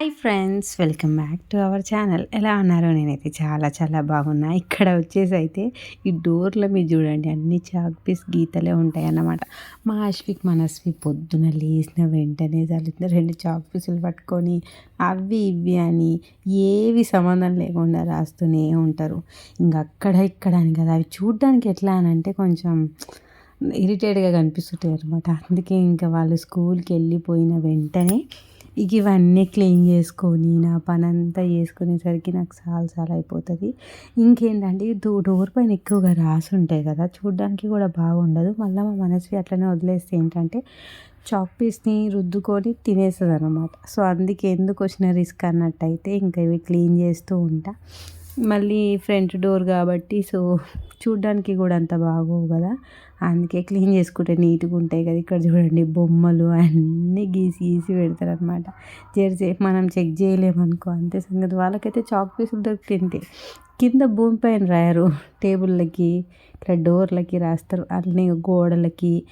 Hi friends welcome back to our channel. ఎలా ఉన్నారో? నేనైతే చాలా చాలా బాగున్నా. ఇక్కడ వచ్చేసి అయితే ఈ డోర్లో మీరు చూడండి అన్ని చాక్ పీస్ గీతలే ఉంటాయి అన్నమాట మా అశ్విక్ మనస్వి పొద్దున లేచిన వెంటనే చాలు రెండు చాక్ పీసులు పట్టుకొని అవి ఇవి అని ఏవి సంబంధం లేకుండా రాస్తూనే ఉంటారు. ఇంకా అక్కడ ఇక్కడ అని కదా అవి చూడడానికి ఎట్లా అని అంటే కొంచెం ఇరిటేట్గా కనిపిస్తుంటాయి అనమాట అందుకే ఇంకా వాళ్ళు స్కూల్కి వెళ్ళిపోయిన వెంటనే ఇక ఇవన్నీ క్లీన్ చేసుకొని నా పని అంతా చేసుకునేసరికి నాకు చాలా చాలా అయిపోతుంది. ఇంకేంటంటే డో డోర్ పైన ఎక్కువగా రాసి ఉంటాయి కదా చూడడానికి కూడా బాగుండదు. మళ్ళీ మా మనసు అట్లనే వదిలేస్తే ఏంటంటే చాక్ పీస్ని రుద్దుకొని తినేస్తుంది అనమాట సో అందుకే ఎందుకు వచ్చిన రిస్క్ అన్నట్టయితే ఇంకా ఇవి క్లీన్ చేస్తూ ఉంటా. మళ్ళీ ఫ్రంట్ డోర్ కాబట్టి సో చూడ్డానికి కూడా అంత బాగోవు కదా. అందుకే క్లీన్ చేసుకుంటే నీట్గా ఉంటాయి కదా. ఇక్కడ చూడండి బొమ్మలు అన్నీ గీసి గీసి పెడతారు అనమాట జరసేపు మనం చెక్ చేయలేమనుకో అంతే సంగతి. వాళ్ళకైతే చాక్ పీసులు దొరికితే కింద భూమి పైన రాయరు. టేబుల్లకి ఇట్లా డోర్లకి రాస్తారు. అన్నీ గోడలకి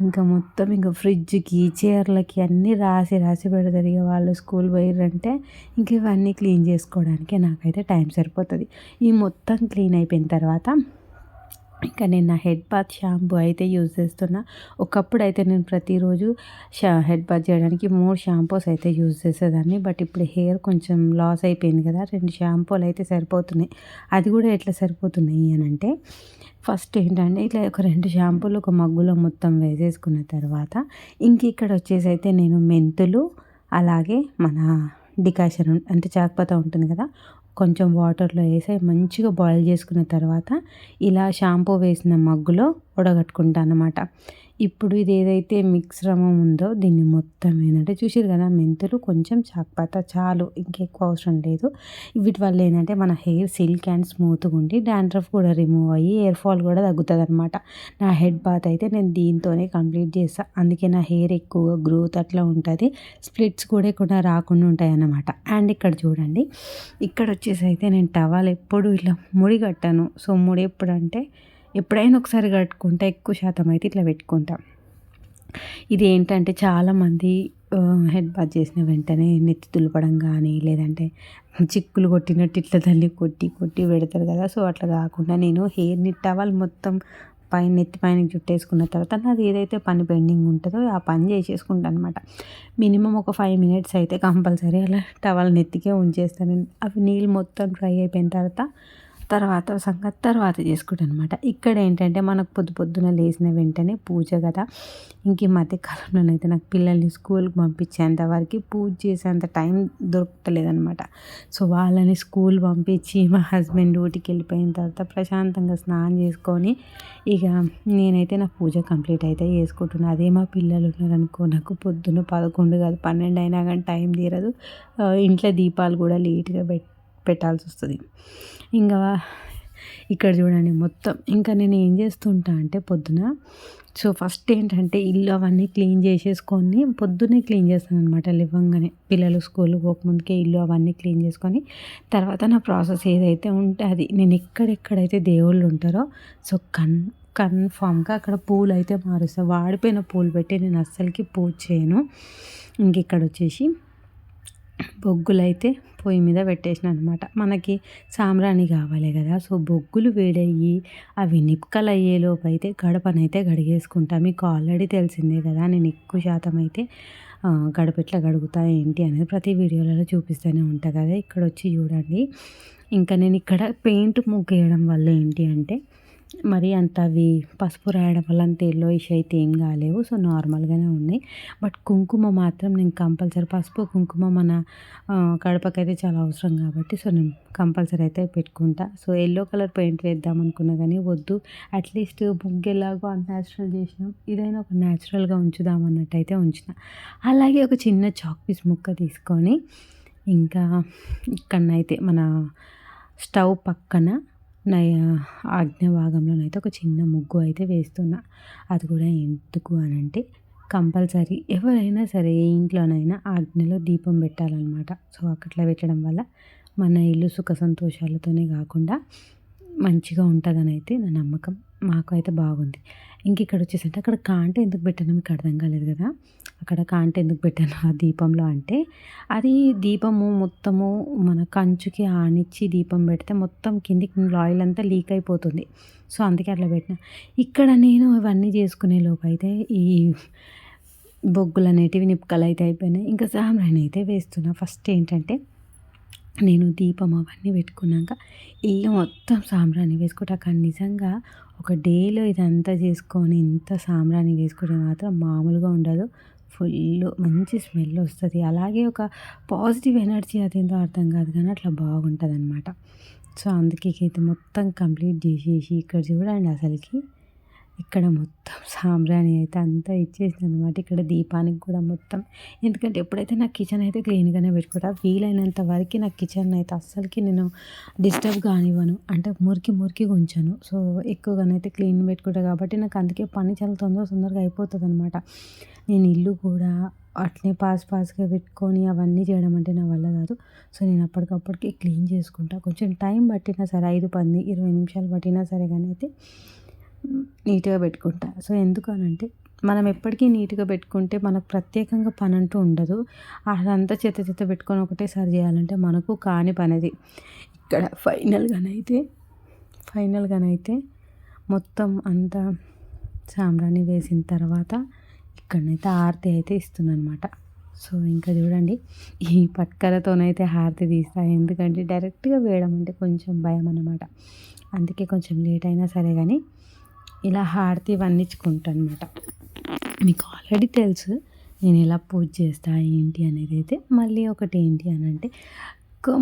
ఇంకా మొత్తం ఇంకా ఫ్రిడ్జ్కి చీరలకి అన్నీ రాసి రాసి పెడతారు. ఇక వాళ్ళు స్కూల్ పోయారంటే ఇంక ఇవన్నీ క్లీన్ చేసుకోవడానికి నాకైతే టైం సరిపోతుంది. ఈ మొత్తం క్లీన్ అయిపోయిన తర్వాత ఇంకా నేను నా హెడ్ బాత్ షాంపూ అయితే యూజ్ చేస్తున్నా. ఒకప్పుడు అయితే నేను ప్రతిరోజు షా హెడ్ బాత్ చేయడానికి మూడు షాంపూస్ అయితే యూజ్ చేసేదాన్ని. బట్ ఇప్పుడు హెయిర్ కొంచెం లాస్ అయిపోయింది కదా రెండు షాంపూలు అయితే సరిపోతున్నాయి. అది కూడా ఎట్లా సరిపోతున్నాయి అని అంటే ఫస్ట్ ఏంటంటే ఇట్లా ఒక రెండు షాంపూలు ఒక మగ్గులో మొత్తం వేసేసుకున్న తర్వాత ఇంక ఇక్కడ వచ్చేసి అయితే నేను మెంతులు అలాగే మన డికాషన్ అంటే చాక్పత ఉంటుంది కదా కొంచెం వాటర్లో వేసి మంచిగా బాయిల్ చేసుకున్న తర్వాత ఇలా షాంపూ వేసిన మగ్గులో ఉడగట్టుకుంటాను అనమాట ఇప్పుడు ఇది ఏదైతే మిశ్రమం ఉందో దీన్ని మొత్తం ఏంటంటే చూసారు కదా మెంతులు కొంచెం చాక్పాత చాలు ఇంకెక్కువ అవసరం లేదు. వీటి వల్ల ఏంటంటే మన హెయిర్ సిల్క్ అండ్ స్మూత్గా ఉండి డాండ్రఫ్ కూడా రిమూవ్ అయ్యి హెయిర్ ఫాల్ కూడా తగ్గుతుంది అనమాట నా హెడ్ బాత్ అయితే నేను దీంతోనే కంప్లీట్ చేస్తాను అందుకే నా హెయిర్ ఎక్కువ గ్రోత్ అట్లా ఉంటుంది. స్ప్లిట్స్ కూడా ఎక్కువ రాకుండా ఉంటాయి అన్నమాట అండ్ ఇక్కడ చూడండి ఇక్కడ వచ్చేసి అయితే నేను టవాల్ ఎప్పుడు ఇట్లా ముడి కట్టాను. సో ముడి ఎప్పుడంటే ఎప్పుడైనా ఒకసారి కట్టుకుంటా ఎక్కువ శాతం అయితే ఇట్లా పెట్టుకుంటాం. ఇది ఏంటంటే చాలామంది హెడ్ బాత్ చేసిన వెంటనే నెత్తి తులపడం కానీ లేదంటే చిక్కులు కొట్టినట్టు ఇట్లా తల్లి కొట్టి కొట్టి పెడతారు కదా. సో అట్లా కాకుండా నేను హెయిర్ని టవల్ మొత్తం పైన నెత్తి పైన జుట్టేసుకున్న తర్వాత నాది ఏదైతే పని పెండింగ్ ఉంటుందో ఆ పని చేసేసుకుంటాను అనమాట మినిమం ఒక ఫైవ్ మినిట్స్ అయితే కంపల్సరీ అలా టవల్ నెత్తికే ఉంచేస్తాను. అవి నీళ్ళు మొత్తం డ్రై అయిపోయిన తర్వాత తర్వాత సంగతి తర్వాత చేసుకుంటాను అనమాట ఇక్కడ ఏంటంటే మనకు పొద్దు పొద్దున లేచిన వెంటనే పూజ కదా. ఇంక ఈ మధ్యకాలంలోనైతే నాకు పిల్లల్ని స్కూల్కి పంపించేంత వరకు పూజ చేసేంత టైం దొరకలేదనమాట సో వాళ్ళని స్కూల్ పంపించి మా హస్బెండ్ డ్యూటీకి వెళ్ళిపోయిన తర్వాత ప్రశాంతంగా స్నానం చేసుకొని ఇక నేనైతే నా పూజ కంప్లీట్ అయితే చేసుకుంటున్నాను అదే మా పిల్లలు ఉన్నారనుకో నాకు పొద్దున్న పదకొండు కాదు పన్నెండు అయినా కానీ టైం తీరదు. ఇంట్లో దీపాలు కూడా లేట్గా పెట్టి పెట్టాల్సి వస్తుంది ఇంకా ఇక్కడ చూడండి మొత్తం. ఇంకా నేను ఏం చేస్తుంటా అంటే పొద్దున సో ఫస్ట్ ఏంటంటే ఇల్లు అవన్నీ క్లీన్ చేసేసుకొని పొద్దున్నే క్లీన్ చేస్తాను అనమాట లేవంగానే. పిల్లలు స్కూల్ పోకముందుకే ఇల్లు అవన్నీ క్లీన్ చేసుకొని తర్వాత నా ప్రాసెస్ ఏదైతే ఉంటే అది. నేను ఎక్కడెక్కడైతే దేవుళ్ళు ఉంటారో సో కన్ కన్ఫామ్గా అక్కడ పూలు అయితే మారుస్తాను వాడిపోయిన పూలు పెట్టి నేను అస్సలకి పూజ చేయను. ఇంక ఇక్కడ వచ్చేసి బొగ్గులైతే పొయ్యి మీద పెట్టేసిన అనమాట మనకి సాంబ్రాణి కావాలి కదా సో బొగ్గులు వేడయ్యి అవి నిప్పుకలు అయ్యేలోపు అయితే గడపనైతే గడిగేసుకుంటా మీకు ఆల్రెడీ తెలిసిందే కదా నేను ఎక్కువ శాతం అయితే గడప ఎట్లా గడుగుతా ఏంటి అనేది ప్రతి వీడియోలలో చూపిస్తూనే ఉంటా కదా. ఇక్కడ వచ్చి చూడండి. ఇంకా నేను ఇక్కడ పెయింట్ ముగ్గేయడం వల్ల ఏంటి అంటే మరి అంత అవి పసుపు రాయడం వల్ల అంత ఎల్లోయిష్ అయితే ఏం కాలేవు. సో నార్మల్గానే ఉన్నాయి. బట్ కుంకుమ మాత్రం నేను కంపల్సరీ పసుపు కుంకుమ మన కడపకైతే చాలా అవసరం కాబట్టి సో నేను కంపల్సరీ అయితే పెట్టుకుంటా. సో ఎల్లో కలర్ పెయింట్ వేద్దాం అనుకున్నా కానీ వద్దు. అట్లీస్ట్ ముగ్గెలాగో అన్యాచురల్ చేసినాం. ఇదైనా ఒక న్యాచురల్గా ఉంచుదాం అన్నట్టు అయితే ఉంచిన. అలాగే ఒక చిన్న చాక్ పీస్ ముక్క తీసుకొని ఇంకా ఇక్కడనైతే మన స్టవ్ పక్కన నా ఆజ్ఞ భాగంలోనైతే ఒక చిన్న ముగ్గు అయితే వేస్తున్నా. అది కూడా ఎందుకు అని అంటే కంపల్సరీ ఎవరైనా సరే ఏ ఇంట్లోనైనా ఆజ్ఞలో దీపం పెట్టాలన్నమాట. సో అక్కడ పెట్టడం వల్ల మన ఇల్లు సుఖ సంతోషాలతోనే కాకుండా మంచిగా ఉంటుందని అయితే నా నమ్మకం. మాకు అయితే బాగుంది. ఇంక ఇక్కడ వచ్చేసంటే అక్కడ కాంట ఎందుకు పెట్టానో మీకు అర్థం కాలేదు కదా. అక్కడ కాంట ఎందుకు పెట్టాను ఆ దీపంలో అంటే అది దీపము మొత్తము మన కంచుకి ఆనిచ్చి దీపం పెడితే మొత్తం కిందికి ఆయిల్ అంతా లీక్ అయిపోతుంది. సో అందుకే అట్లా పెట్టిన. ఇక్కడ నేను ఇవన్నీ చేసుకునే లోపు అయితే ఈ బొగ్గులు అనేటివి నిప్పుకలు అయితే అయిపోయినాయి. ఇంకా సాంబ్రాణి అయితే వేస్తున్నా. ఫస్ట్ ఏంటంటే నేను దీపం అవన్నీ పెట్టుకున్నాక ఇల్లు మొత్తం సాంబ్రాణి వేసుకుంటే. నిజంగా ఒక డేలో ఇదంతా చేసుకొని ఇంత సాంబ్రాణి వేసుకుంటే మాత్రం మామూలుగా ఉండదు. ఫుల్ మంచి స్మెల్ వస్తుంది. అలాగే ఒక పాజిటివ్ ఎనర్జీ అదేందో అర్థం కాదు కానీ అట్లా బాగుంటుంది అనమాట సో అందుకే ఇది మొత్తం కంప్లీట్ చేసేసి ఇక్కడ చూడండి అసలుకి. ఇక్కడ మొత్తం సాంబ్రాణి అయితే అంతా ఇచ్చేసింది అనమాట ఇక్కడ దీపానికి కూడా మొత్తం. ఎందుకంటే ఎప్పుడైతే నా కిచెన్ అయితే క్లీన్గానే పెట్టుకుంటా వీలైనంత వరకు నా కిచెన్ అయితే అస్సలకి నేను డిస్టర్బ్ కానివ్వను. అంటే మురికి మురికి ఉంచాను. సో ఎక్కువగానైతే క్లీన్ పెట్టుకుంటా కాబట్టి నాకు అందుకే పని చాలా తొందర తొందరగా అయిపోతుంది అనమాట నేను ఇల్లు కూడా అట్లే పాస్ పాస్గా పెట్టుకొని అవన్నీ చేయడం అంటే నా వల్ల కాదు. సో నేను అప్పటికప్పటికి క్లీన్ చేసుకుంటా. కొంచెం టైం పట్టినా సరే ఐదు పది ఇరవై నిమిషాలు పట్టినా సరే కానీ అయితే నీట్గా పెట్టుకుంటా. సో ఎందుకు అనంటే మనం ఎప్పటికీ నీట్గా పెట్టుకుంటే మనకు ప్రత్యేకంగా పని అంటూ ఉండదు. అదంతా చెత్త చెత్త పెట్టుకొని ఒకటేసారి చేయాలంటే మనకు కాని పనిది. ఇక్కడ ఫైనల్గానైతే ఫైనల్గానైతే మొత్తం అంతా సాంబ్రాణి వేసిన తర్వాత ఇక్కడనైతే హారతి అయితే ఇస్తుందన్నమాట సో ఇంకా చూడండి ఈ పట్కరతోనైతే హారతి తీస్తాను ఎందుకంటే డైరెక్ట్గా వేయడం అంటే కొంచెం భయం అన్నమాట అందుకే కొంచెం లేట్ అయినా సరే కానీ ఇలా హారతి ఇవన్నీ ఇచ్చుకుంటాను అనమాట మీకు ఆల్రెడీ తెలుసు నేను ఎలా పూజ చేస్తా ఏంటి అనేది అయితే మళ్ళీ ఒకటి ఏంటి అని అంటే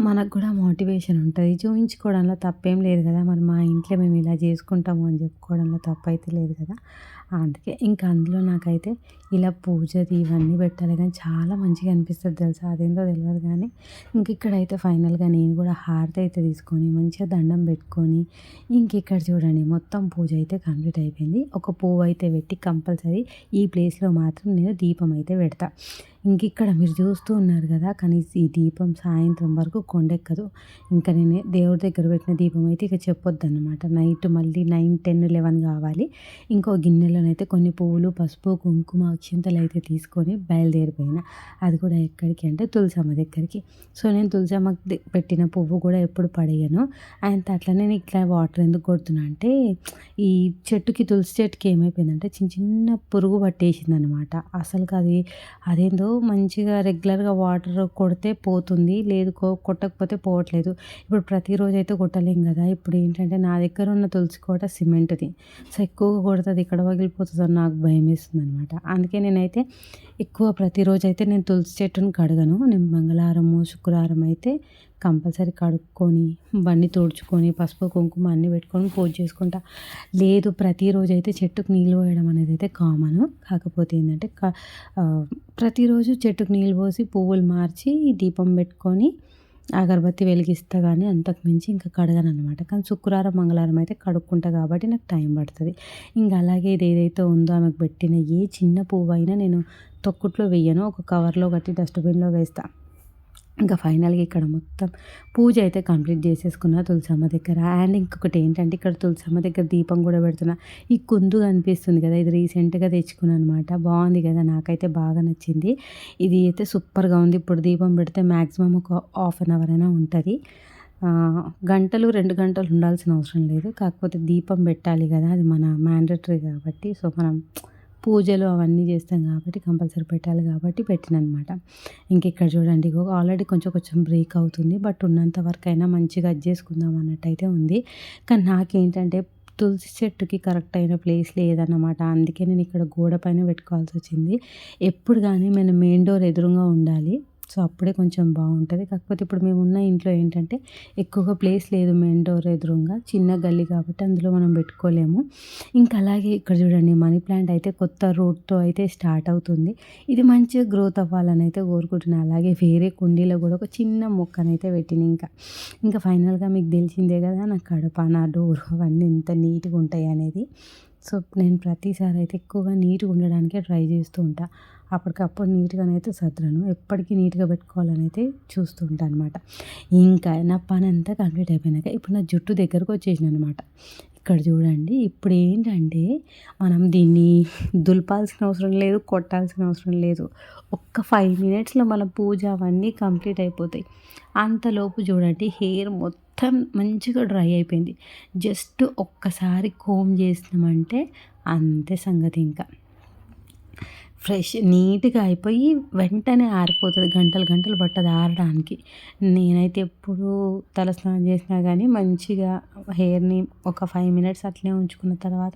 మనకు కూడా మోటివేషన్ ఉంటుంది. చూపించుకోవడంలో తప్పేం లేదు కదా. మరి మా ఇంట్లో మేము ఇలా చేసుకుంటాము అని చెప్పుకోవడంలో తప్పు అయితే లేదు కదా. అందుకే ఇంకా అందులో నాకైతే ఇలా పూజది ఇవన్నీ పెట్టాలి కానీ చాలా మంచిగా అనిపిస్తుంది తెలుసా? అదేందో తెలియదు కానీ ఇంక ఇక్కడైతే ఫైనల్గా నేను కూడా హారతి అయితే తీసుకొని మంచిగా దండం పెట్టుకొని ఇంక ఇక్కడ చూడండి మొత్తం పూజ అయితే కంప్లీట్ అయిపోయింది. ఒక పువ్వు అయితే పెట్టి కంపల్సరీ ఈ ప్లేస్లో మాత్రం నేను దీపం అయితే పెడతా. ఇంక ఇక్కడ మీరు చూస్తూ ఉన్నారు కదా కానీ ఈ దీపం సాయంత్రం వరకు కొండెక్కదు. ఇంకా నేను దేవుడి దగ్గర పెట్టిన దీపం అయితే ఇక చెప్పొద్దు అనమాట నైట్ మళ్ళీ నైన్ టెన్ లెవెన్ కావాలి. ఇంకో అయితే కొన్ని పువ్వులు పసుపు కుంకుమ అక్షింతలు అయితే తీసుకొని బయలుదేరిపోయిన. అది కూడా ఎక్కడికి అంటే తులసమ్మ దగ్గరికి. సో నేను తులసమ్మ పెట్టిన పువ్వు కూడా ఎప్పుడు పడేయను. అండ్ అట్లనే నేను ఇట్లా వాటర్ ఎందుకు కొడుతున్నా అంటే ఈ చెట్టుకి తులసి చెట్టుకి ఏమైపోయిందంటే చిన్న చిన్న పురుగు పట్టేసింది అనమాట అసలుకి అది అదేందో మంచిగా రెగ్యులర్గా వాటర్ కొడితే పోతుంది లేదు కొట్టకపోతే పోవట్లేదు. ఇప్పుడు ప్రతిరోజు అయితే కొట్టలేం కదా. ఇప్పుడు ఏంటంటే నా దగ్గర ఉన్న తులసి కోట సిమెంట్ది. సో ఎక్కువగా కొడుతుంది ఇక్కడ వెళ్ళిపోతుందని నాకు భయం వేస్తుంది అనమాట అందుకే నేనైతే ఎక్కువ ప్రతిరోజు అయితే నేను తులసి చెట్టును కడగను. నేను మంగళవారము శుక్రవారం అయితే కంపల్సరీ కడుక్కొని బండి తుడుచుకొని పసుపు కుంకుమ అన్నీ పెట్టుకొని పూజ చేసుకుంటా. లేదు ప్రతిరోజు అయితే చెట్టుకు నీళ్ళు పోయడం అనేది అయితే కామన్. కాకపోతే ఏంటంటే ప్రతిరోజు చెట్టుకు నీళ్ళు పోసి పువ్వులు మార్చి దీపం పెట్టుకొని అగరబత్తి వెలిగిస్తా కానీ అంతకు మించి ఇంకా కడగను అనమాట కానీ శుక్రవారం మంగళవారం అయితే కడుక్కుంటా కాబట్టి నాకు టైం పడుతుంది. ఇంకా అలాగే ఇది ఏదైతే ఉందో ఆమెకు పెట్టిన ఏ చిన్న పువ్వు అయినా నేను తొక్కుట్లో వెయ్యను ఒక కవర్లో కట్టి డస్ట్బిన్లో వేస్తాను ఇంకా ఫైనల్గా ఇక్కడ మొత్తం పూజ అయితే కంప్లీట్ చేసేసుకున్న తులసమ్మ దగ్గర. అండ్ ఇంకొకటి ఏంటంటే ఇక్కడ తులసమ్మ దగ్గర దీపం కూడా పెడుతున్నా ఈ కుందు కనిపిస్తుంది కదా ఇది రీసెంట్గా తెచ్చుకున్నాను అనమాట బాగుంది కదా నాకైతే బాగా నచ్చింది. ఇది అయితే సూపర్గా ఉంది. ఇప్పుడు దీపం పెడితే మ్యాక్సిమం ఒక హాఫ్ అన్ అవర్ అయినా ఉంటుంది. గంటలు రెండు గంటలు ఉండాల్సిన అవసరం లేదు. కాకపోతే దీపం పెట్టాలి కదా అది మన మ్యాండటరీ కాబట్టి. సో మనం పూజలు అవన్నీ చేస్తాం కాబట్టి కంపల్సరీ పెట్టాలి కాబట్టి పెట్టినమాట ఇంకెక్కడ చూడండి ఆల్రెడీ కొంచెం కొంచెం బ్రేక్ అవుతుంది బట్ ఉన్నంత వరకు అయినా మంచిగా చేసుకుందాం అన్నట్టయితే ఉంది. కానీ నాకేంటంటే తులసి చెట్టుకి కరెక్ట్ అయిన ప్లేస్ లేదన్నమాట. అందుకే నేను ఇక్కడ గోడ పైన పెట్టుకోవాల్సి వచ్చింది. ఎప్పుడు కానీ మన మెయిన్ డోర్ ఎదురుగా ఉండాలి. సో అప్పుడే కొంచెం బాగుంటుంది. కాకపోతే ఇప్పుడు మేము ఉన్న ఇంట్లో ఏంటంటే ఎక్కువగా ప్లేస్ లేదు మెయిన్ డోర్ ఎదురుగా చిన్న గల్లీ కాబట్టి అందులో మనం పెట్టుకోలేము. ఇంకా అలాగే ఇక్కడ చూడండి మనీ ప్లాంట్ అయితే కొత్త రూట్తో అయితే స్టార్ట్ అవుతుంది. ఇది మంచిగా గ్రోత్ అవ్వాలని అయితే కోరుకుంటున్నాను అలాగే వేరే కుండీలో కూడా ఒక చిన్న మొక్కనైతే పెట్టిన ఇంకా. ఇంకా ఫైనల్గా మీకు తెలిసిందే కదా నా కడప నా డోర్ అవన్నీ ఎంత నీట్గా ఉంటాయి అనేది. సో నేను ప్రతిసారి అయితే ఎక్కువగా నీట్గా ఉండడానికే ట్రై చేస్తూ ఉంటాను అప్పటికప్పుడు నీట్గానైతే సద్రను ఎప్పటికీ నీట్గా పెట్టుకోవాలని అయితే చూస్తూ ఉంటాను అనమాట ఇంకా నా పని అంతా కంప్లీట్ అయిపోయినాక ఇప్పుడు నా జుట్టు దగ్గరకు వచ్చేసిన అనమాట ఇక్కడ చూడండి ఇప్పుడు ఏంటంటే మనం దీన్ని దులపాల్సిన అవసరం లేదు కొట్టాల్సిన అవసరం లేదు. ఒక్క ఫైవ్ మినిట్స్లో మన పూజ అవన్నీ కంప్లీట్ అయిపోతాయి. అంతలోపు చూడండి హెయిర్ మొత్తం మంచిగా డ్రై అయిపోయింది. జస్ట్ ఒక్కసారి కోమ్ చేసినామంటే అంతే సంగతి ఇంకా. ఫ్రెష్ నీట్గా అయిపోయి వెంటనే ఆరిపోతుంది. గంటలు గంటలు పట్టదు ఆరడానికి. నేనైతే ఎప్పుడు తలస్నానం చేసినా కానీ మంచిగా హెయిర్ని ఒక ఫైవ్ మినిట్స్ అట్లే ఉంచుకున్న తర్వాత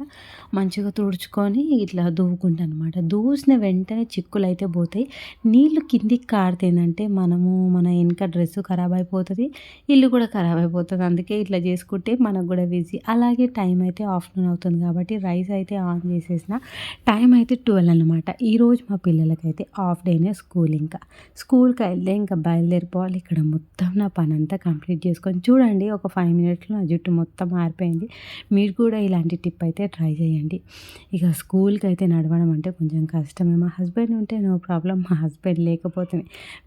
మంచిగా తుడుచుకొని ఇట్లా దువ్వుకుంటాను అనమాట దూసిన వెంటనే చిక్కులు అయితే పోతాయి. నీళ్ళు కిందికి కారుతుందంటే మనము మన వెనక డ్రెస్ ఖరాబ్ అయిపోతుంది ఇల్లు కూడా ఖరాబ్ అయిపోతుంది. అందుకే ఇట్లా చేసుకుంటే మనకు కూడా బిజీ. అలాగే టైం అయితే ఆఫ్టర్నూన్ అవుతుంది కాబట్టి రైస్ అయితే ఆన్ చేసేసిన టైం అయితే ట్వెల్వ్ అనమాట ఈ ఈరోజు మా పిల్లలకైతే హాఫ్ డేనే స్కూల్ ఇంకా. స్కూల్కి వెళ్తే ఇంకా బయలుదేరిపోవాలి. ఇక్కడ మొత్తం నా పని అంతా కంప్లీట్ చేసుకొని చూడండి ఒక ఫైవ్ మినిట్స్లో నా జుట్టు మొత్తం మారిపోయింది మీరు కూడా ఇలాంటి టిప్ అయితే ట్రై చేయండి. ఇక స్కూల్కి అయితే నడవడం అంటే కొంచెం కష్టమే. మా హస్బెండ్ ఉంటే నో ప్రాబ్లం మా హస్బెండ్ లేకపోతే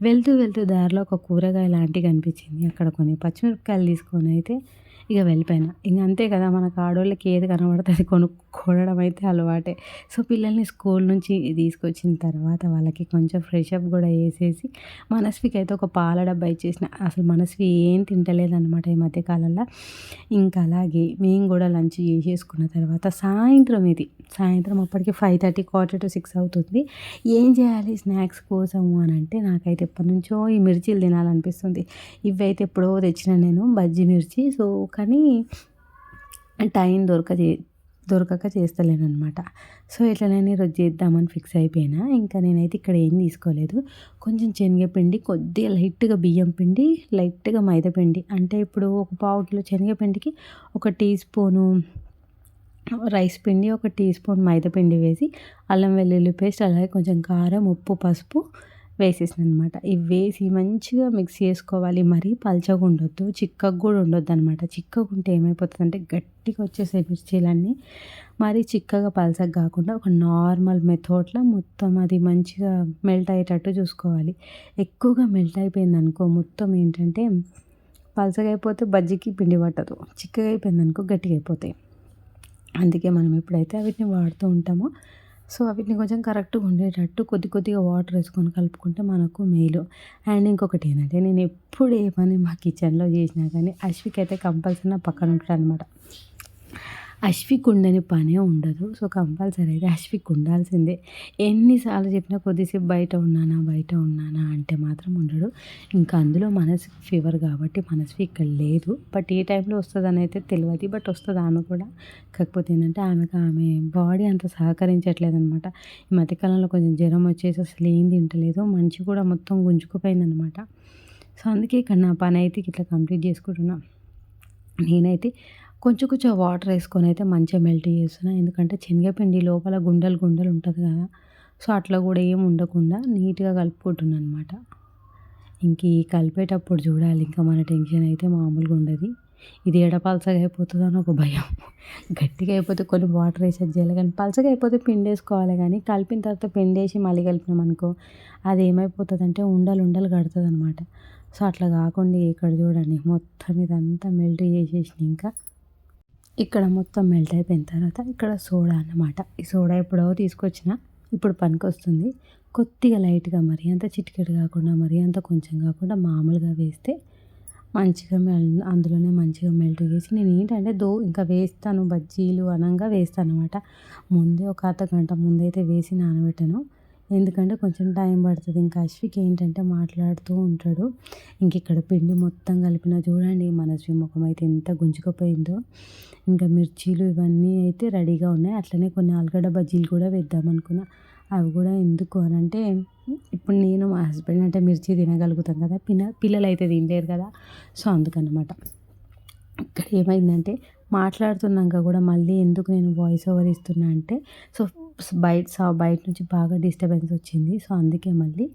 వెళ్తూ వెళ్తూ దారిలో ఒక కూరగాయ లాంటివి కనిపించింది. అక్కడ కొన్ని పచ్చిమిరపకాయలు తీసుకొని అయితే ఇక వెళ్ళిపోయినా. ఇంక అంతే కదా మనకు ఆడవాళ్ళకి ఏది కనబడుతుంది కొనుక్కోవడం అయితే అలవాటే. సో పిల్లల్ని స్కూల్ నుంచి తీసుకొచ్చిన తర్వాత వాళ్ళకి కొంచెం ఫ్రెష్ అప్ కూడా వేసేసి మనస్వికి అయితే ఒక పాల డబ్బా ఇచ్చేసిన. అసలు మనస్వి ఏం తింటలేదన్నమాట ఈ మధ్యకాలంలో ఇంకా అలాగే మేము కూడా లంచ్ చేసేసుకున్న తర్వాత సాయంత్రం ఇది. సాయంత్రం అప్పటికి five thirty quarter to six అవుతుంది. ఏం చేయాలి స్నాక్స్ కోసము అని అంటే నాకైతే ఎప్పటి నుంచో ఈ మిర్చీలు తినాలనిపిస్తుంది. ఇవైతే ఎప్పుడో తెచ్చిన నేను బజ్జి మిర్చి. సో కానీ టైం దొరక దొరకక చేస్తలేను అనమాట సో ఇట్లా నేను ఈరోజు చేద్దామని ఫిక్స్ అయిపోయినా. ఇంకా నేనైతే ఇక్కడ ఏం తీసుకోలేదు. కొంచెం శనగపిండి కొద్దిగా లైట్గా బియ్యం పిండి లైట్గా మైదా పిండి. అంటే ఇప్పుడు ఒక పావు కిలో శనగపిండికి ఒక టీ స్పూను రైస్ పిండి ఒక టీ స్పూన్ మైదా పిండి వేసి అల్లం వెల్లుల్లి పేస్ట్ అలాగే కొంచెం కారం ఉప్పు పసుపు వేసేసాను అనమాట ఇవి వేసి మంచిగా మిక్స్ చేసుకోవాలి. మరీ పల్చగా ఉండొద్దు. చిక్కగా కూడా ఉండొద్దు అనమాట చిక్కగా ఉంటే ఏమైపోతుంది అంటే గట్టిగా వచ్చేసే మిర్చీలన్నీ మరీ చిక్కగా పల్చగా కాకుండా ఒక నార్మల్ మెథడ్లో మొత్తం అది మంచిగా మెల్ట్ అయ్యేటట్టు చూసుకోవాలి. ఎక్కువగా మెల్ట్ అయిపోయింది అనుకో మొత్తం ఏంటంటే పల్చగా అయిపోతే బజ్జీకి పిండి పట్టదు. చిక్కగా అయిపోయింది అనుకో గట్టిగా అయిపోతాయి. అందుకే మనం ఎప్పుడైతే వీటిని వాడుతూ ఉంటామో సో వీటిని కొంచెం కరెక్ట్గా ఉండేటట్టు కొద్ది కొద్దిగా వాటర్ వేసుకొని కలుపుకుంటే మనకు మేలు. అండ్ ఇంకొకటి ఏంటంటే నేను ఎప్పుడు ఏ పని మా కిచెన్లో చేసినా కానీ అశ్విక్ అయితే కంపల్సరీ పక్కన ఉంటాడు అనమాట అశ్విక్ ఉండని పనే ఉండదు. సో కంపల్సరీ అయితే అశ్విక్ ఉండాల్సిందే ఎన్నిసార్లు చెప్పినా కొద్దిసేపు బయట ఉన్నానా బయట ఉన్నానా అంటే మాత్రం ఉండడు. ఇంకా అందులో మనసు ఫీవర్ కాబట్టి మనసు ఇక్కడ లేదు. బట్ ఏ టైంలో వస్తుందని అయితే తెలియదు బట్ వస్తుంది ఆమె కూడా. కాకపోతే ఏంటంటే ఆమెకు ఆమె బాడీ అంత సహకరించట్లేదు అనమాట ఈ మధ్యకాలంలో కొంచెం జ్వరం వచ్చేసి అసలు ఏం తింటలేదు. మంచి కూడా మొత్తం గుంజుకుపోయిందనమాట. సో అందుకే ఇక్కడ నా పని అయితే ఇట్లా కంప్లీట్ చేసుకుంటున్నా. నేనైతే కొంచెం కొంచెం వాటర్ వేసుకొని అయితే మంచిగా మెల్ట్ చేస్తున్నా. ఎందుకంటే శనగపిండి లోపల గుండెలు గుండెలు ఉంటుంది కదా. సో అట్లా కూడా ఏం ఉండకుండా నీట్గా కలుపుకుంటున్నాను అనమాట ఇంక ఈ కలిపేటప్పుడు చూడాలి. ఇంకా మన టెన్షన్ అయితే మామూలుగా ఉండదు. ఇది ఎడ పలసగా అయిపోతుందో అని ఒక భయం. గట్టిగా అయిపోతే కొన్ని వాటర్ వేసేది చేయాలి కానీ పలసగా అయిపోతే పిండి వేసుకోవాలి కానీ కలిపిన తర్వాత పిండి వేసి మళ్ళీ కలిపినాం అనుకో అది ఏమైపోతుంది అంటే ఉండలు ఉండలు కడుతుంది అనమాట సో అట్లా కాకుండా ఇక్కడ చూడండి మొత్తం ఇదంతా మెల్ట్ చేసేసిన ఇంకా ఇక్కడ మొత్తం మెల్ట్ అయిపోయిన తర్వాత ఇక్కడ సోడా అన్నమాట. ఈ సోడా ఎప్పుడో తీసుకొచ్చిన ఇప్పుడు పనికి వస్తుంది కొద్దిగా లైట్గా మరీ అంత చిటికెడు కాకుండా మరీ అంత కొంచెం కాకుండా మామూలుగా వేస్తే మంచిగా మెల్ అందులోనే మంచిగా మెల్ట్ చేసి నేను ఏంటంటే దో ఇంకా వేస్తాను బజ్జీలు అనంగా వేస్తాను అనమాట ముందే ఒక అర్ధ గంట ముందైతే వేసి నానబెట్టాను. ఎందుకంటే కొంచెం టైం పడుతుంది. ఇంకా అశ్విక్ ఏంటంటే మాట్లాడుతూ ఉంటాడు. ఇంక ఇక్కడ పిండి మొత్తం కలిపిన చూడండి మనస్వి ముఖం అయితే ఎంత గుంజుకుపోయిందో. ఇంకా మిర్చీలు ఇవన్నీ అయితే రెడీగా ఉన్నాయి. అట్లనే కొన్ని ఆలుగడ్డ బజ్జీలు కూడా వేద్దాం అనుకున్నా. అవి కూడా ఎందుకు అని అంటే ఇప్పుడు నేను మా హస్బెండ్ అంటే మిర్చి తినగలుగుతాం కదా పిల్ల పిల్లలు అయితే తినలేరు కదా. సో అందుకనమాట. ఇక్కడ ఏమైందంటే మాట్లాడుతున్నాక కూడా మళ్ళీ ఎందుకు నేను వాయిస్ ఓవర్ ఇస్తున్నా అంటే సో బయట బయట నుంచి బాగా డిస్టర్బెన్స్ వచ్చింది. సో అందుకే మళ్ళీ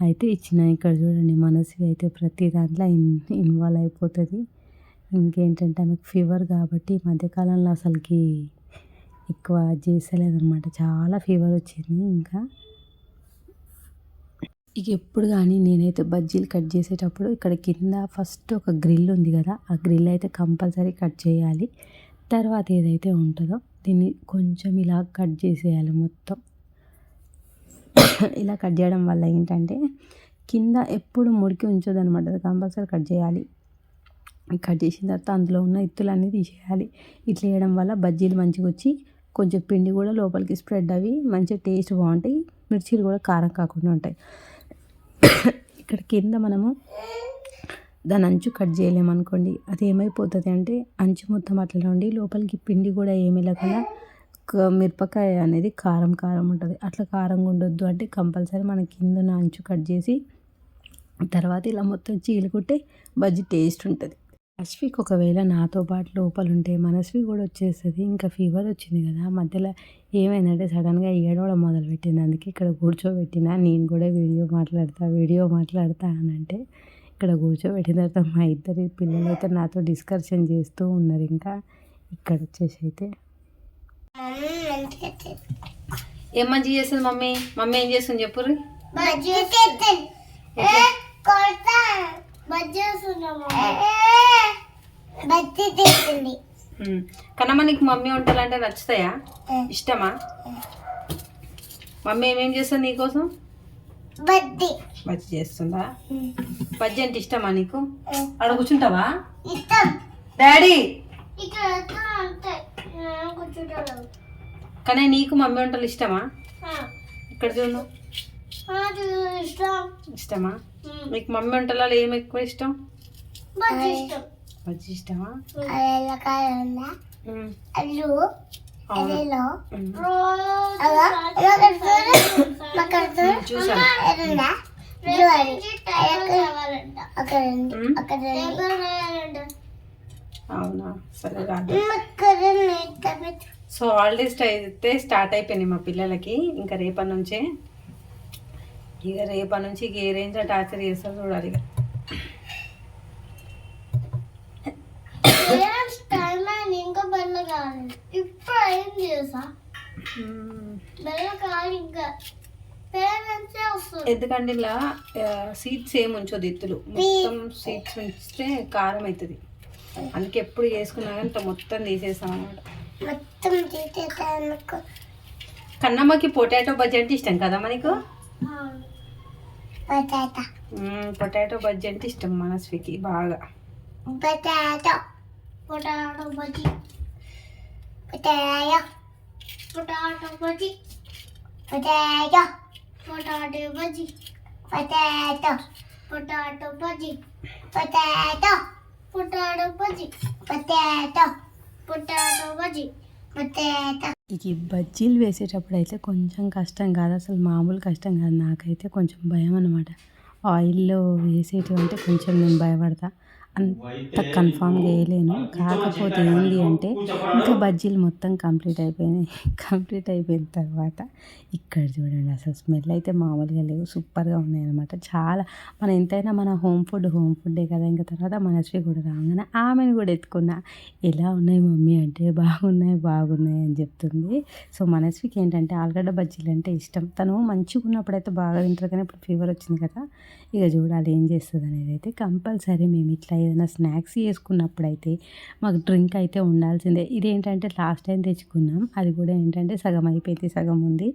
అయితే ఇచ్చిన ఇక్కడ చూడండి మనసు అయితే ప్రతి దాంట్లో ఇన్ ఇన్వాల్వ్ అయిపోతుంది. ఇంకేంటంటే ఆమెకు ఫీవర్ కాబట్టి ఈ మధ్యకాలంలో అసలుకి ఎక్కువ చేసలేదనమాట చాలా ఫీవర్ వచ్చింది ఇంకా. ఇక ఎప్పుడు కానీ నేనైతే బజ్జీలు కట్ చేసేటప్పుడు ఇక్కడ కింద ఫస్ట్ ఒక గ్రిల్ ఉంది కదా ఆ గ్రిల్ అయితే కంపల్సరీ కట్ చేయాలి. తర్వాత ఏదైతే ఉంటుందో దీన్ని కొంచెం ఇలా కట్ చేసేయాలి మొత్తం. ఇలా కట్ చేయడం వల్ల ఏంటంటే కింద ఎప్పుడు ముడికి ఉంచదనమాట అది కంపల్సరీ కట్ చేయాలి. కట్ చేసిన తర్వాత అందులో ఉన్న ఇత్తులన్నీ తీసేయాలి. ఇట్లా చేయడం వల్ల బజ్జీలు మంచిగా వచ్చి కొంచెం పిండి కూడా లోపలికి స్ప్రెడ్ అవి మంచిగా టేస్ట్ బాగుంటాయి. మిర్చీలు కూడా కారం కాకుండా ఉంటాయి. ఇక్కడ కింద మనము దాని అంచు కట్ చేయలేమనుకోండి. అది ఏమైపోతుంది అంటే అంచు మొత్తం అట్లా ఉండి లోపలికి పిండి కూడా ఏమీ లేకుండా క- మిరపకాయ అనేది కారం కారం ఉంటుంది. అట్లా కారంగా ఉండొద్దు అంటే కంపల్సరీ మన కింద అంచు కట్ చేసి తర్వాత ఇలా మొత్తం చీలుకుంటే బజ్జీ టేస్ట్ ఉంటుంది. అశ్విక్ ఒకవేళ నాతో పాటు లోపల ఉంటే మనస్వి కూడా వచ్చేస్తుంది. ఇంకా ఫీవర్ వచ్చింది కదా మధ్యలో ఏమైందంటే సడన్గా ఏడవడం మొదలుపెట్టింది. అందుకే ఇక్కడ కూర్చోబెట్టిన నేను కూడా వీడియో మాట్లాడతా వీడియో మాట్లాడతా అని అంటే ఇక్కడ కూర్చోబెట్టిన తర్వాత మా ఇద్దరి పిల్లలు అయితే నాతో డిస్కషన్ చేస్తూ ఉన్నారు. ఇంకా ఇక్కడ వచ్చేసి అయితే ఏం మంచి చేస్తుంది మమ్మీ? మమ్మీ ఏం చేస్తుంది చెప్పు బజ్జీ చేస్తుంది కొడతా. బజ్జీ వస్తున్నాము బజ్జీ చేస్తుంది. కన్నమ్మ నీకు మమ్మీ వంటలు అంటే నచ్చుతాయా ఇష్టమా? మమ్మీ ఏమేం చేస్తుంది నీకోసం? బజ్జీ. బజ్జి చేస్తుందా? బజ్జి అంటే ఇష్టమా నీకు? అక్కడ కూర్చుంటావా? ఇష్టం. డాడీ! కానీ నీకు మమ్మీ వంటలు ఇష్టమా? ఇక్కడ చూడు. ఇష్టమా? నీకు మమ్మీ వంటలలో ఏం ఎక్కువ ఇష్టం? బజ్జీ ఇష్టం. బజ్జి ఇష్టమా? అవును? సరే రాదు సో హాలిడేస్ అయితే స్టార్ట్ అయిపోయినాయి మా పిల్లలకి. ఇంకా రేపటి నుంచే. ఇక రేపటి నుంచి ఇక ఏ రేంజ్లో టార్చర్ చేస్తారో చూడాలి ఇంకా బెల్ల కావాలి ఇప్పుడు ఏం చేసా ఉమ్, బెల్ల కావాలి ఇంకా ఎందుకంటే ఇలా సీడ్స్ ఏమి ఉంచొద్దు ఇత్తులు. మొత్తం సీడ్స్ ఉంచితే కారం అవుతుంది అందుకే ఎప్పుడు చేసుకున్నా కానీ మొత్తం తీసేస్తాం మొత్తం తీసేసానుకో కన్నమ్మకి పొటాటో బజ్జీ అంటే ఇష్టం కదా మనకు? పొటాటో బజ్జీ అంటే ఇష్టం మనస్వికి బాగా. Potato. Potato bajji. Potato potato bajji potato potato bajji potato potato bajji potato potato bajji potato potato bajji potato ఇక ఈ బజ్జీలు వేసేటప్పుడు అయితే కొంచెం కష్టం కాదు అసలు మామూలు కష్టం కాదు. నాకైతే కొంచెం భయం అనమాట ఆయిల్లో వేసేటివి అంటే కొంచెం నేను భయపడతా. అంత కన్ఫామ్గా వేయలేను కాకపోతే ఏంటి అంటే ఇంకా బజ్జీలు మొత్తం కంప్లీట్ అయిపోయినాయి. కంప్లీట్ అయిపోయిన తర్వాత ఇక్కడ చూడండి అసలు స్మెల్ అయితే మామూలుగా లేవు. సూపర్గా ఉన్నాయి అనమాట చాలా మన ఎంతైనా మన హోమ్ ఫుడ్ హోమ్ ఫుడ్డే కదా. ఇంకా తర్వాత మనశ్రీ కూడా రాగానే ఆమెను కూడా ఎత్తుకున్నా ఎలా ఉన్నాయి మమ్మీ? అంటే బాగున్నాయి బాగున్నాయి అని చెప్తుంది. సో మనస్వికి ఏంటంటే ఆలుగడ్డ బజ్జీలు అంటే ఇష్టం. తను మంచిగా ఉన్నప్పుడైతే బాగా తింటారు కానీ ఇప్పుడు ఫీవర్ వచ్చింది కదా. ఇక చూడాలి ఏం చేస్తుంది అనేది అయితే కంపల్సరీ మేము ఇట్లా ఏదైనా స్నాక్స్ చేసుకున్నప్పుడైతే మాకు డ్రింక్ అయితే ఉండాల్సిందే. ఇదేంటంటే లాస్ట్ టైం తెచ్చుకున్నాం. అది కూడా ఏంటంటే సగం అయిపోయింది సగం ఉంది.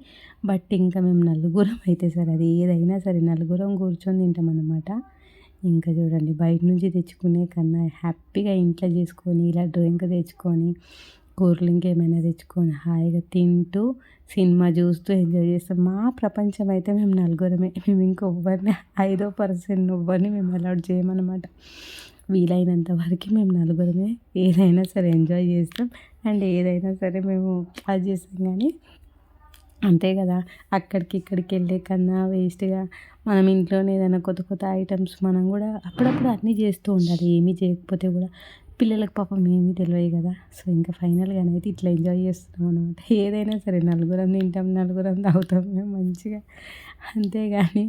బట్ ఇంకా మేము నలుగురం అయితే సరే అది ఏదైనా సరే నలుగురం కూర్చొని తింటాం అన్నమాట. ఇంకా చూడండి బయట నుంచి తెచ్చుకునే కన్నా హ్యాపీగా ఇంట్లో చేసుకొని ఇలా డ్రింక్ తెచ్చుకొని కూరలు ఇంకేమైనా ఏమైనా తెచ్చుకొని హాయిగా తింటూ సినిమా చూస్తూ ఎంజాయ్ చేస్తాం. మా ప్రపంచం అయితే మేము నలుగురమే. మేము ఇంకొవ్వరిని ఐదో పర్సెంట్ నువ్వని మేము అలౌట్ చేయమన్నమాట. వీలైనంత వరకు మేము నలుగురమే ఏదైనా సరే ఎంజాయ్ చేస్తాం. అండ్ ఏదైనా సరే మేము అది చేస్తాం కానీ అంతే కదా అక్కడికి ఇక్కడికి వెళ్ళే కన్నా వేస్ట్గా మనం ఇంట్లోనే ఏదైనా కొత్త కొత్త ఐటమ్స్ మనం కూడా అప్పుడప్పుడు అన్నీ చేస్తూ ఉండాలి ఏమీ చేయకపోతే కూడా. పిల్లలకు పాపం ఏమీ తెలియదు కదా. సో ఇంకా ఫైనల్గా అయితే ఇట్లా ఎంజాయ్ చేస్తున్నాం అనమాట ఏదైనా సరే నలుగురం తింటాం నలుగురం తాగుతాం మేము మంచిగా. అంతేగాని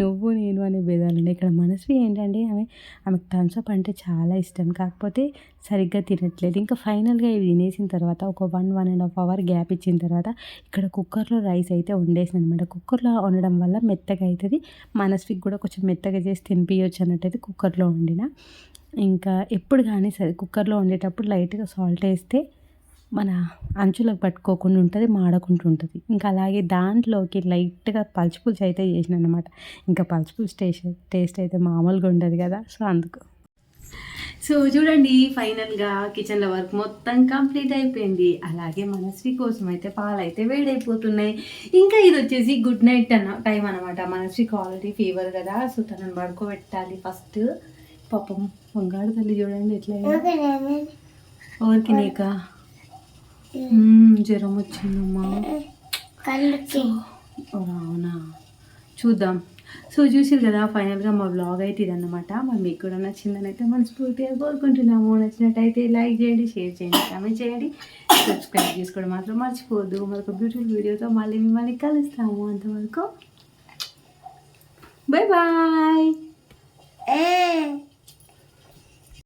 నువ్వు నేను అనే భేదాలు ఉన్నాయి ఇక్కడ మనసు ఏంటంటే ఆమె ఆమెకు థమ్స్అప్ అంటే చాలా ఇష్టం. కాకపోతే సరిగ్గా తినట్లేదు. ఇంకా ఫైనల్గా ఇవి తినేసిన తర్వాత ఒక one one and half hour gap ఇచ్చిన తర్వాత ఇక్కడ కుక్కర్లో రైస్ అయితే వండేసిన అనమాట కుక్కర్లో వండడం వల్ల మెత్తగా అవుతుంది మనస్వికి కూడా కొంచెం మెత్తగా చేసి తినిపించవచ్చు అన్నట్టయితే కుక్కర్లో వండిన. ఇంకా ఎప్పుడు కానీ సరే కుక్కర్లో వండేటప్పుడు లైట్గా సాల్ట్ వేస్తే మన అంచులకు పట్టుకోకుండా ఉంటుంది మాడకుండా ఉంటుంది. ఇంకా అలాగే దాంట్లోకి లైట్గా పలుచు పులుసు అయితే చేసిన అనమాట ఇంకా పలుచు పులుసు టేస్ట్ టేస్ట్ అయితే మామూలుగా ఉండదు కదా సో అందుకు. సో చూడండి ఫైనల్గా కిచెన్లో వర్క్ మొత్తం కంప్లీట్ అయిపోయింది. అలాగే మనస్వి కోసం అయితే పాలు అయితే వేడైపోతున్నాయి. ఇంకా ఇది వచ్చేసి గుడ్ నైట్ అన్న టైం అనమాట మనస్వికి ఆల్రెడీ ఫీవర్ కదా సో తనను పడుకోబెట్టాలి ఫస్ట్. పాపం వంగాడు తల్లి చూడండి ఎట్లా. ఎవరికి నీకా. జ్వరం వచ్చిందమ్మా. అవునా? చూద్దాం. సో చూసారు కదా ఫైనల్గా మా బ్లాగ్ అయితే ఇదన్నమాట. మరి మీకు కూడా నచ్చిందని అయితే మనస్ఫూర్తిగా కోరుకుంటున్నాము. నచ్చినట్టయితే లైక్ చేయండి షేర్ చేయండి కామెంట్ చేయండి. సబ్స్క్రైబ్ చేసుకోవడం మాత్రం మర్చిపోవద్దు. మరొక బ్యూటిఫుల్ వీడియోతో మళ్ళీ మిమ్మల్ని కలుస్తాము. అంతవరకు బాయ్ బాయ్